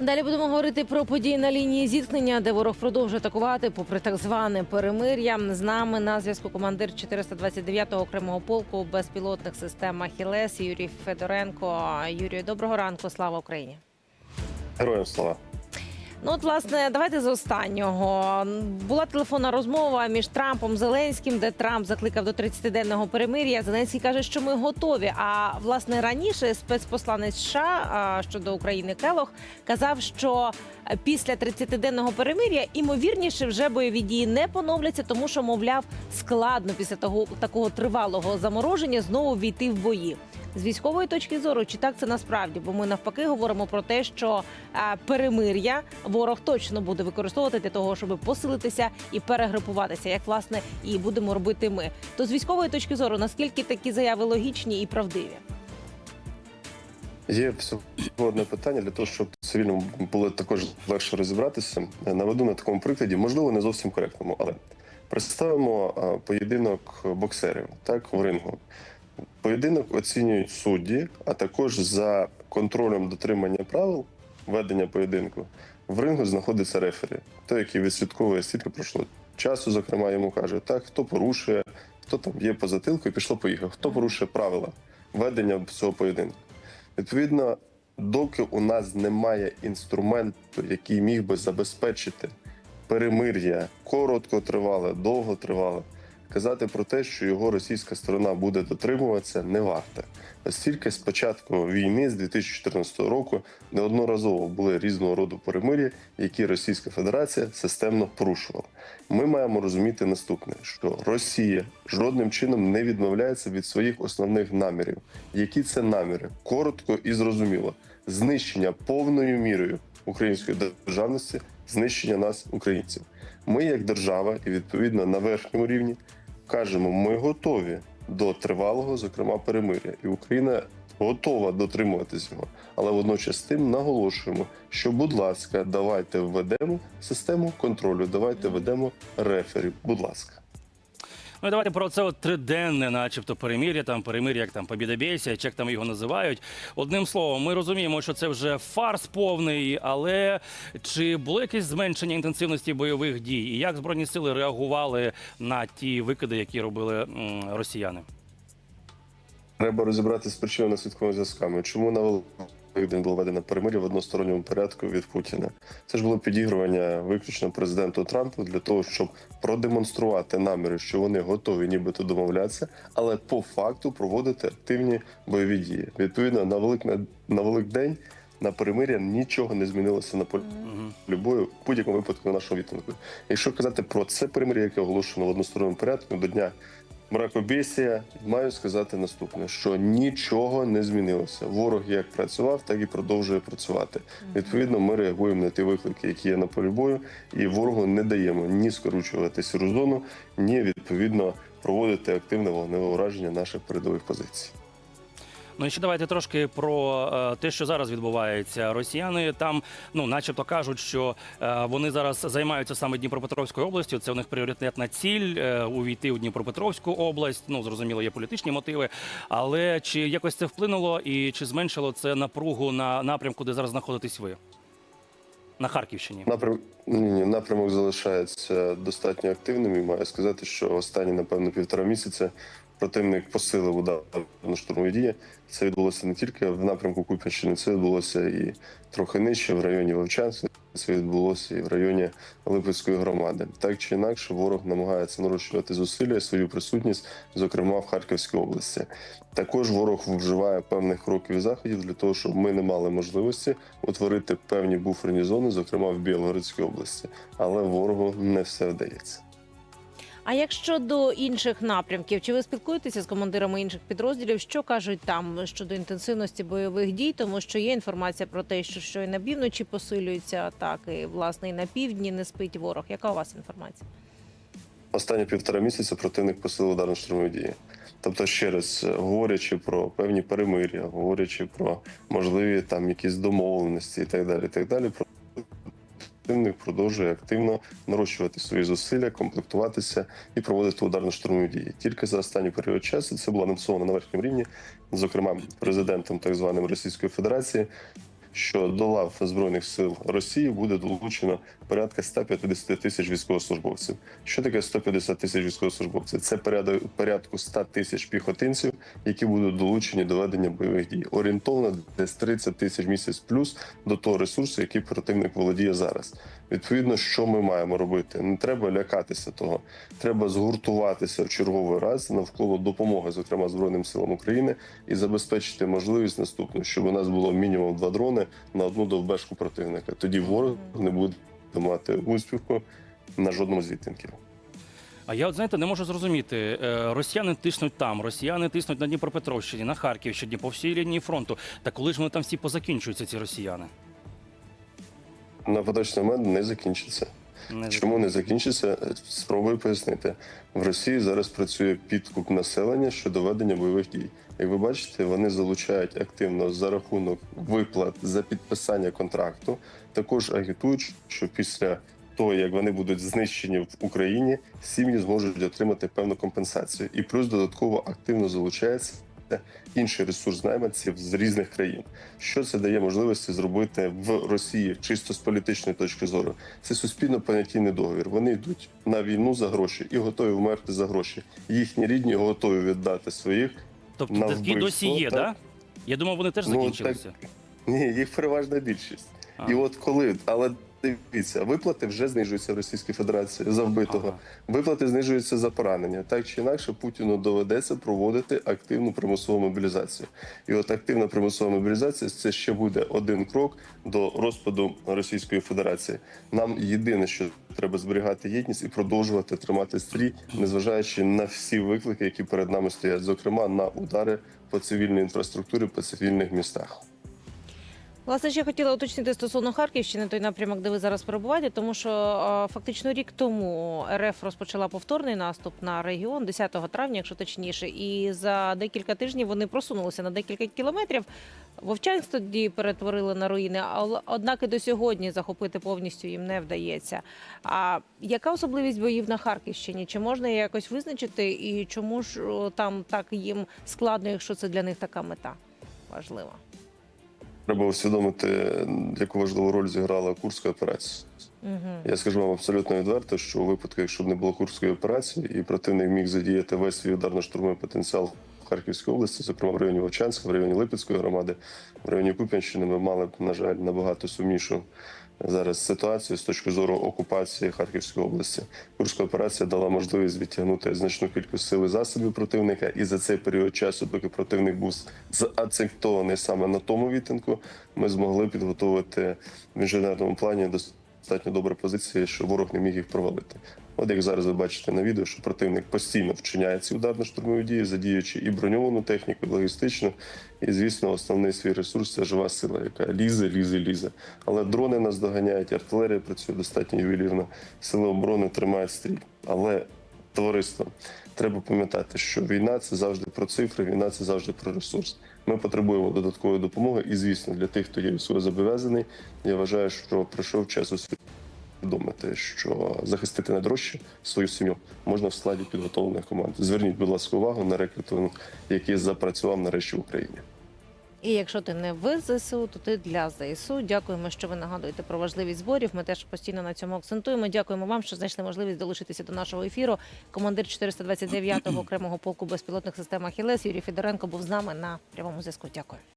Далі будемо говорити про події на лінії зіткнення, де ворог продовжує атакувати попри так зване перемир'я. З нами на зв'язку командир 429-го окремого полку безпілотних систем Ахілес Юрій Федоренко. Юрію, доброго ранку. Слава Україні. Героям слава. Ну, от, власне, давайте з останнього. Була телефонна розмова між Трампом і Зеленським, де Трамп закликав до 30-денного перемир'я. Зеленський каже, що ми готові. А власне раніше спецпосланець США щодо України Келох казав, що після 30-денного перемир'я імовірніше вже бойові дії не поновляться, тому що, мовляв, складно після того такого тривалого замороження знову війти в бої. З військової точки зору, чи так це насправді? Бо ми навпаки говоримо про те, що е, перемир'я ворог точно буде використовувати для того, щоб посилитися і перегрупуватися, як власне і будемо робити ми. То з військової точки зору, наскільки такі заяви логічні і правдиві? Є всього одне питання для того, щоб цивільному було також легше розібратися. Наведу на такому прикладі, можливо, не зовсім коректному, але представимо поєдинок боксерів так в рингу. Поєдинок оцінюють судді, а також за контролем дотримання правил ведення поєдинку в рингу знаходиться рефері, той, який відслідковує скільки пройшло часу, зокрема, йому каже, так хто порушує, хто там є по затилку і пішло поїхав, хто порушує правила ведення цього поєдинку. Відповідно, доки у нас немає інструменту, який міг би забезпечити перемир'я короткотривале, довготривале, казати про те, що його російська сторона буде дотримуватися, не варто. Оскільки з початку війни з 2014 року неодноразово були різного роду перемир'я, які Російська Федерація системно порушувала. Ми маємо розуміти наступне: що Росія жодним чином не відмовляється від своїх основних намірів. Які це наміри? Коротко і зрозуміло: знищення повною мірою української державності, знищення нас, українців. Ми, як держава, і відповідно на верхньому рівні, кажемо, ми готові до тривалого, зокрема, перемиря, і Україна готова дотримуватись його. Але водночас тим наголошуємо, що, будь ласка, давайте введемо систему контролю, давайте введемо рефері. Будь ласка. Ну і давайте про це от триденне, начебто, перемир'я, там перемир'я, як там побідобєсія, як там його називають. Одним словом, ми розуміємо, що це вже фарс повний, але чи було якесь зменшення інтенсивності бойових дій? І як збройні сили реагували на ті викиди, які робили росіяни? Треба розібратися з причинами наслідковими зв'язками. Чому на Великдень було введено перемир'я в односторонньому порядку від Путіна? Це ж було підігрування виключно президенту Трампу для того, щоб продемонструвати наміри, що вони готові нібито домовлятися, але по факту проводити активні бойові дії. Відповідно, на велик на Великдень на перемир'я нічого не змінилося на полі бою в будь-якому випадку нашого відтинку. Якщо казати про це перемир'я, яке оголошено в односторонньому порядку до дня мракобесія, маю сказати наступне: що нічого не змінилося. Ворог як працював, так і продовжує працювати. Відповідно, ми реагуємо на ті виклики, які є на полі бою, і ворогу не даємо ні скорочувати сіру зону, ні відповідно проводити активне вогневе ураження наших передових позицій. Ну і ще давайте трошки про е, те, що зараз відбувається. Росіяни там, ну, начебто, кажуть, що е, вони зараз займаються саме Дніпропетровською областю. Це у них пріоритетна ціль е, увійти у Дніпропетровську область. Ну зрозуміло, є політичні мотиви. Але чи якось це вплинуло і чи зменшило це напругу на напрямку, де зараз знаходитесь ви? На Харківщині. Напрям... Ні, ні, напрямок залишається достатньо активним і маю сказати, що останні, напевно, півтора місяця противник посилив удар на штурмові дії. Це відбулося не тільки в напрямку Куп'янщини, це відбулося і трохи нижче в районі Вовчанська. Це відбулося і в районі Липецької громади. Так чи інакше, ворог намагається нарощувати зусилля, свою присутність, зокрема в Харківській області. Також ворог вживає певних кроків і заходів для того, щоб ми не мали можливості утворити певні буферні зони, зокрема в Білгородській області. Але ворогу не все вдається. А якщо до інших напрямків, чи ви спілкуєтеся з командирами інших підрозділів? Що кажуть там щодо інтенсивності бойових дій? Тому що є інформація про те, що що і на півночі посилюються атаки, власне, і на півдні не спить ворог. Яка у вас інформація? Останні півтора місяця противник посилив ударно штурмові дії. Тобто, ще раз е, говорячи про певні перемир'я, говорячи про можливі там якісь домовленості і так далі. І так далі, противник продовжує активно нарощувати свої зусилля, комплектуватися і проводити ударно-штурмові дії. Тільки за останній період часу це було анонсовано на верхньому рівні, зокрема президентом так званим Російської Федерації. Що до лав збройних сил Росії буде долучено порядка 150 тисяч військовослужбовців. Що таке 150 тисяч військовослужбовців? Це порядку 100 тисяч піхотинців, які будуть долучені до ведення бойових дій. Орієнтовно десь 30 тисяч місяць плюс до того ресурсу, який противник володіє зараз. Відповідно, що ми маємо робити? Не треба лякатися того. Треба згуртуватися в черговий раз навколо допомоги, зокрема збройним силам України, і забезпечити можливість наступну, щоб у нас було мінімум два дрони на одну довбешку противника. Тоді ворог не буде мати успіху на жодному з відтинків. А я от знаєте, не можу зрозуміти. Е, Росіяни тиснуть там, росіяни тиснуть на Дніпропетровщині, на Харківщині, по всій лінії фронту. Та коли ж вони там всі позакінчуються, ці росіяни? На поточний момент не закінчиться. Не Чому не закінчиться? Спробую пояснити. В Росії зараз працює підкуп населення щодо ведення бойових дій. Як ви бачите, вони залучають активно за рахунок виплат за підписання контракту. Також агітують, що після того, як вони будуть знищені в Україні, сім'ї зможуть отримати певну компенсацію. І плюс додатково активно залучається інший ресурс найманців з різних країн. Що це дає можливості зробити в Росії чисто з політичної точки зору? Це суспільно понятійний договір. Вони йдуть на війну за гроші і готові вмерти за гроші. Їхні рідні готові віддати своїх. Тобто на такі досі є, так. да? Я думав, вони теж Ну, закінчилися. Ні, їх переважна більшість. А. І от коли, але дивіться, виплати вже знижуються в Російській Федерації за вбитого. Ага. Виплати знижуються за поранення. Так чи інакше, Путіну доведеться проводити активну примусову мобілізацію. І от активна примусова мобілізація це ще буде один крок до розпаду Російської Федерації. Нам єдине, що треба зберігати єдність і продовжувати тримати стрій, незважаючи на всі виклики, які перед нами стоять, зокрема на удари по цивільній інфраструктурі, по цивільних містах. Власне, ще хотіла уточнити стосовно Харківщини, той напрямок, де ви зараз перебуваєте, тому що фактично рік тому РФ розпочала повторний наступ на регіон 10 травня, якщо точніше, і за декілька тижнів вони просунулися на декілька кілометрів. Вовчанськ тоді перетворили на руїни, але однак і до сьогодні захопити повністю їм не вдається. А яка особливість боїв на Харківщині? Чи можна якось визначити, і чому ж там так їм складно, якщо це для них така мета важлива? Треба усвідомити, яку важливу роль зіграла Курська операція. Угу. Я скажу вам абсолютно відверто, що у випадку, якщо б не було Курської операції, і противник міг задіяти весь свій ударно-штурмовий потенціал в Харківській області, зокрема в районі Вовчанська, в районі Липецької громади, в районі Куп'янщини, ми мали б, на жаль, набагато сумнішу зараз ситуацію з точки зору окупації Харківської області. Курська операція дала можливість відтягнути значну кількість сил і засобів противника, і за цей період часу, доки противник був заакцентований саме на тому відтинку, ми змогли підготувати в інженерному плані достатньо добрі позиції, що ворог не міг їх провалити. От як зараз ви бачите на відео, що противник постійно вчиняє ці ударно-штурмові дії, задіючи і броньовану техніку, і логістичну. І, звісно, основний свій ресурс це жива сила, яка лізе, лізе, лізе. Але дрони нас доганяють, артилерія працює достатньо ювелірно, сили оборони тримають стрій. Але товариство, треба пам'ятати, що війна це завжди про цифри, війна це завжди про ресурс. Ми потребуємо додаткової допомоги, і звісно, для тих, хто є військовозобов'язаний, я вважаю, що прийшов час усвідомити, що захистити найдорожче свою сім'ю можна в складі підготовлених команд. Зверніть, будь ласка, увагу на рекрутинг, який запрацював нарешті в Україні. І якщо ти не в ЗСУ, то ти для ЗСУ. Дякуємо, що ви нагадуєте про важливість зборів. Ми теж постійно на цьому акцентуємо. Дякуємо вам, що знайшли можливість долучитися до нашого ефіру. Командир 429-го окремого полку безпілотних систем «Ахілес» Юрій Федоренко був з нами на прямому зв'язку. Дякую.